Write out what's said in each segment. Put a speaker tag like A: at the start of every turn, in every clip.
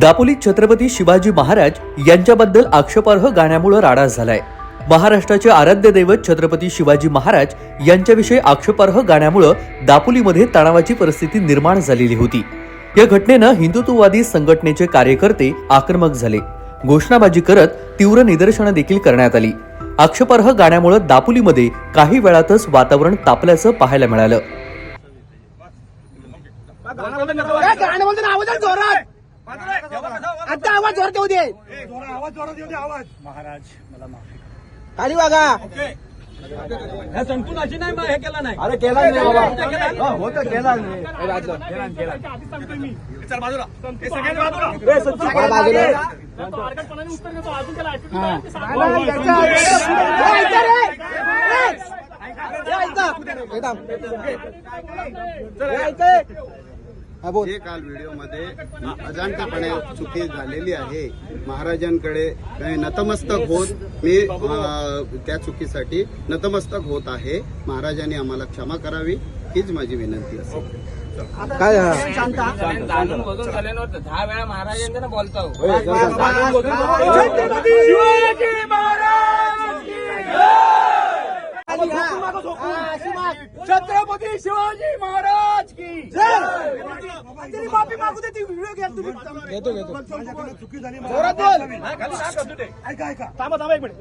A: दापोलीत छत्रपती शिवाजी महाराज यांच्याबद्दल आक्षेपार्ह गाण्यामुळे राडा झालाय. महाराष्ट्राचे आराध्य दैवत छत्रपती शिवाजी महाराज यांच्याविषयी आक्षेपार्ह गाण्यामुळे दापोलीमध्ये तणावाची परिस्थिती निर्माण झालेली होती. या घटनेनं हिंदुत्ववादी संघटनेचे कार्यकर्ते आक्रमक झाले. घोषणाबाजी करत तीव्र निदर्शनं देखील करण्यात आली. आक्षेपार्ह गाण्यामुळे दापोलीमध्ये काही वेळातच वातावरण तापल्याचं पाहायला मिळालं
B: काय गाणं बोलतो ना आवाज आला जोरात आता आवाज जोरात येऊ दे.
C: आवाज जोरात येऊ दे आवाज. महाराज मला माफी
B: खाली वागा.
C: ह्या संपून अशी नाही हे केला नाही.
B: अरे केला नाही बाबा. होत केला नाही.
C: चल बाजूला. हे
D: जे काल व्हिडिओमध्ये अजाणतेपणे चुकी झालेली आहे महाराजांकडे काही नतमस्तक होत मी त्या चुकीसाठी नतमस्तक होत आहे. महाराजांनी आम्हाला क्षमा करावी हीच माझी विनंती असेल
B: काय
E: दहा वेळा महाराजांना बोलतो
C: शिवाजी महाराज की छत्रपती शिवाजी महाराज की. जय. माफी मागू दे ती व्हिडिओ घ्या तुम्ही.
B: घेतो घेतो.
C: चुकी झाली
B: जोरात बोल.
C: ऐका ऐका. थांबा थांबा एक मिनिट.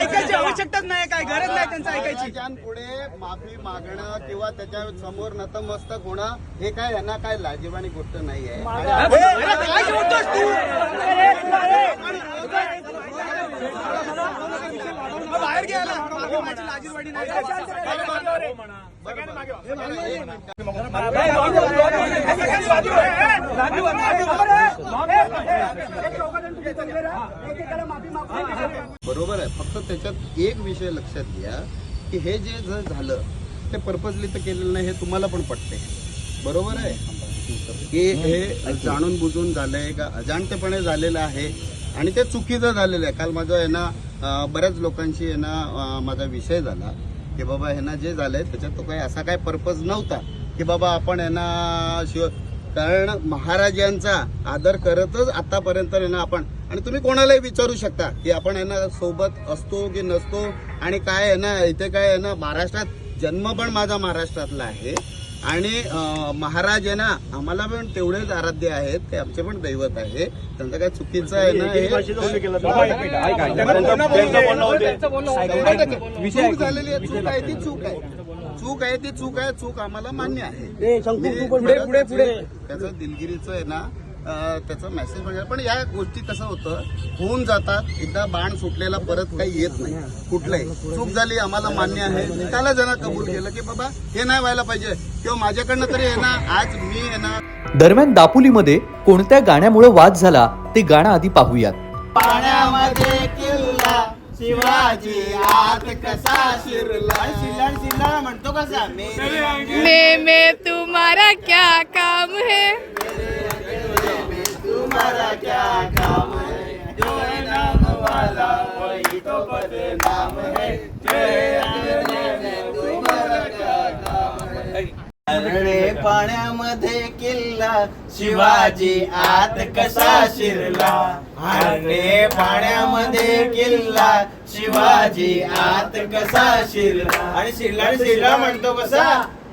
C: ऐकायची आवश्यकताच नाही काय गरज नाही त्यांचं ऐकायची.
D: महाराजांपुढे माफी मागणं किंवा त्याच्यासमोर नतमस्तक होणं हे काय यांना काय लाजीवानी गोष्ट नाही आहे
C: बाहेर लाजीरवाडी
D: बरोबर आहे. फक्त त्याच्यात एक विषय लक्षात घ्या की हे जे जर झालं ते पर्पजली तर केलेलं नाही हे तुम्हाला पण पटते बरोबर आहे? की हे जाणून बुजून झालंय का? अजाणतेपणे झालेलं आहे आणि ते चुकीचं झालेलं आहे. काल माझं आहे ना बऱ्याच लोकांशी आहे ना माझा विषय झाला की बाबा हे ना जे झालंय त्याच्यात तो काही असा काय पर्पज नव्हता की बाबा आपण आहे ना शिव कारण महाराजांचा आदर करतच आतापर्यंत आहे ना आपण आणि तुम्ही कोणालाही विचारू शकता की आपण आहे ना सोबत असतो की नसतो आणि काय आहे ना इथे काय आहे ना महाराष्ट्रात जन्म पण माझा महाराष्ट्रातला आहे. आणि महाराज आहे ना आम्हाला पण तेवढेच आराध्य आहेत ते आमचे पण दैवत आहे. त्यांचं काय चुकीचं आहे ना हे? चूक झालेली आहे चूक आहे ती चूक आहे. चूक आहे ती चूक आहे चूक आम्हाला मान्य आहे. मी
B: पुढे पुढे पुढे.
D: त्याचं दिलगिरीचं आहे ना त्याचा मेसेज म्हणजे पण या गोष्टी कसं होतं होऊन जातात एकदा बाण सुटलेला परत काही येत नाही. कुठलंही. चूक झाली आम्हाला मान्य आहे. त्याला जरा कबूल केलं की बाबा हे नाही व्हायला पाहिजे. किंवा माझ्याकडनं तरी आहे ना आज मी आहे ना
A: दरम्यान दापोलीमध्ये कोणत्या गाण्यामुळे वाद झाला ते गाणं आधी पाहूयात.
D: पाण्यामध्ये किल्ला शिवाजी आत कसा शिरला. शिरला शिरला म्हणतो कसा?
F: में में तुम्हारा क्या काम है?
D: तुम्हारा क्या काम है? जो है नाम वाला वही तो बदनाम है। में अरे पाण्यामध्ये किल्ला शिवाजी आत कसा शिरला? हरणे पाण्यामध्ये किल्ला शिवाजी आत कसा शिरला? आणि शिरला शिरला म्हणतो कसा?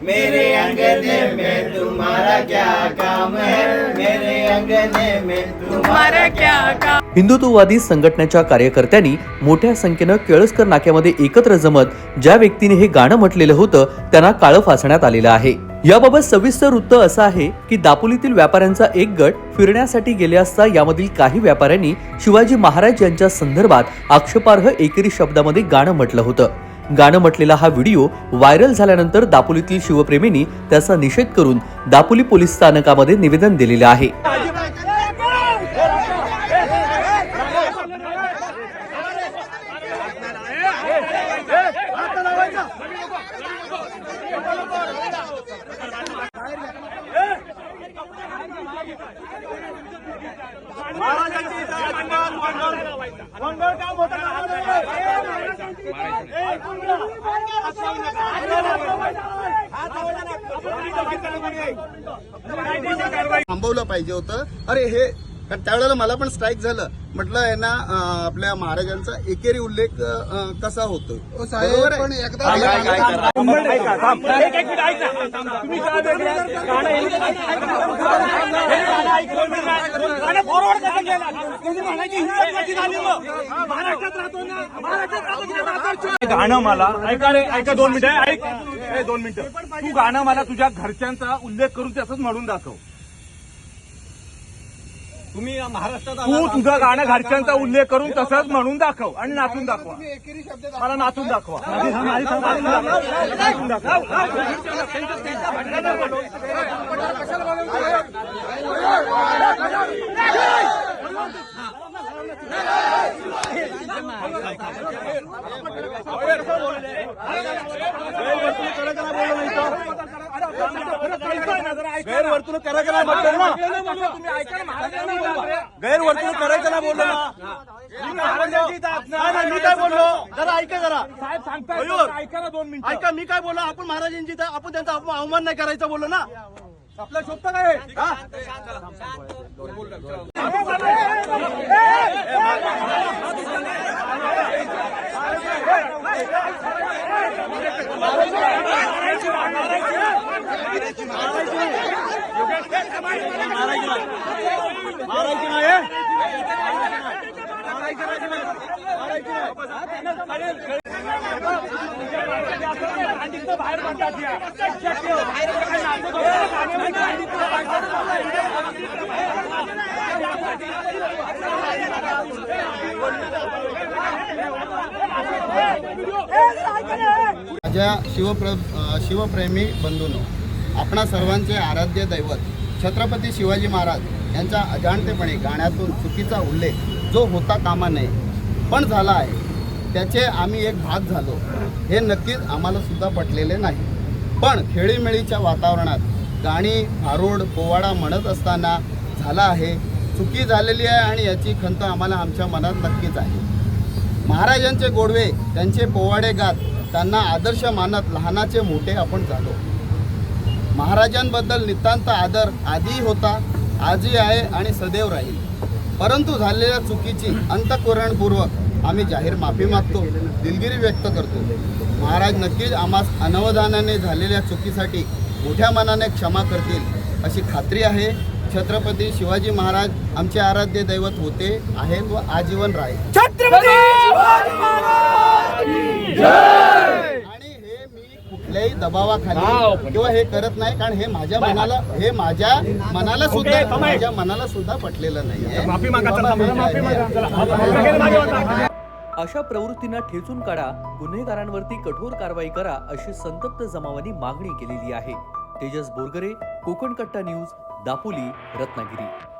D: मेरे अंगने में तुम्हारा क्या काम है? मेरे अंगने में
F: तुम्हारा क्या काम
A: हिंदुत्ववादी संघटनेच्या कार्यकर्त्यांनी मोठ्या संख्येनं केळसकर नाक्यामध्ये एकत्र जमत ज्या व्यक्तीने हे गाणं म्हटलेलं होतं त्यांना काळं फासण्यात आलेलं आहे. याबाबत सविस्तर वृत्त असं आहे की दापोलीतील व्यापाऱ्यांचा एक गट फिरण्यासाठी गेले असता यामधील काही व्यापाऱ्यांनी शिवाजी महाराज यांच्या संदर्भात आक्षेपार्ह एकेरी शब्दामध्ये गाणं म्हटलं होतं. गाणं म्हटलेला हा व्हिडिओ व्हायरल झाल्यानंतर दापोलीतील शिवप्रेमींनी त्याचा निषेध करून दापोली पोलीस स्थानकामध्ये निवेदन दिलेलं आहे.
D: थांबवलं पाहिजे होतं. अरे हे कारण त्यावेळेला मला पण स्ट्राईक झालं. म्हटलं आहे ना अं, आपल्या महाराजांचा एकेरी उल्लेख कसा होतो
C: गाणं हे- हे मला ऐका रे ऐका दोन मिनिटं ऐक. ए, दोन मिनिटं. तू गाणं मला तुझ्या घरच्यांचा उल्लेख करून त्याच म्हणून दाखव. तुम्ही महाराष्ट्रात तू तुझं गाणं घरच्यांचा उल्लेख करून तसंच म्हणून दाखव आणि नाचून दाखवा. मला नाचून दाखवा. नाचून दाखवा. गैरवर्तणूक करायचं नाही म्हटलं ना. गैरवर्तणूक करायचं ना बोललो ना. मी नाही, नाही, काय बोललो? जरा ऐका जरा. साहेब सांगताय ऐका ना दोन मिनिटं. ऐका मी काय बोललो? आपण महाराजांची आपण त्यांचा अवमान नाही करायचं बोललो ना. आपल्या शोभतं काय हा? मारायची नाही. बाहेर
D: माझ्या शिवप्र शिवप्रेमी बंधूनो आपणा सर्वांचे आराध्य दैवत छत्रपती शिवाजी महाराज यांच्या अजाणतेपणे गाण्यातून चुकीचा उल्लेख जो होता कामा नये पण झाला आहे त्याचे आम्ही एक भाग झालो. हे नक्कीच आम्हाला सुद्धा पटलेले नाही. पण खेळीमेळीच्या वातावरणात गाणी भारूड पोवाडा म्हणत असताना झाला आहे चुकी झालेली आहे आणि याची खंत आम्हाला आमच्या मनात नक्कीच आहे. महाराजांचे गोडवे त्यांचे पोवाडे गात त्यांना आदर्श मानत लहानाचे मोठे आपण झालो. महाराजांबद्दल नितांत आदर आधी होता आजही आहे आणि सदैव राहील. परंतु झालेल्या चुकीची अंतःकरणपूर्वक आम्ही जाहीर माफी मागतो दिलगिरी व्यक्त करतो. महाराज नक्कीच आम्हास अनवधानाने झालेल्या चुकीसाठी मोठ्या मनाने क्षमा करतील अशी खात्री आहे. छत्रपती शिवाजी महाराज आमचे आराध्य दैवत होते आहेत व आजीवन राहील. आणि हे मी कुठल्याही दबावाखाली किंवा हे करत नाही कारण हे माझ्या मनाला हे माझ्या मनाला सुद्धा माझ्या मनाला सुद्धा पटलेलं नाही
A: अशा प्रवृत्तींना ठेचून काढा गुन्हेगारांवरती कठोर कारवाई करा अशी संतप्त जमावानी मागणी केलेली आहे. तेजस बोरगरे कोकण कट्टा न्यूज दापोली रत्नागिरी.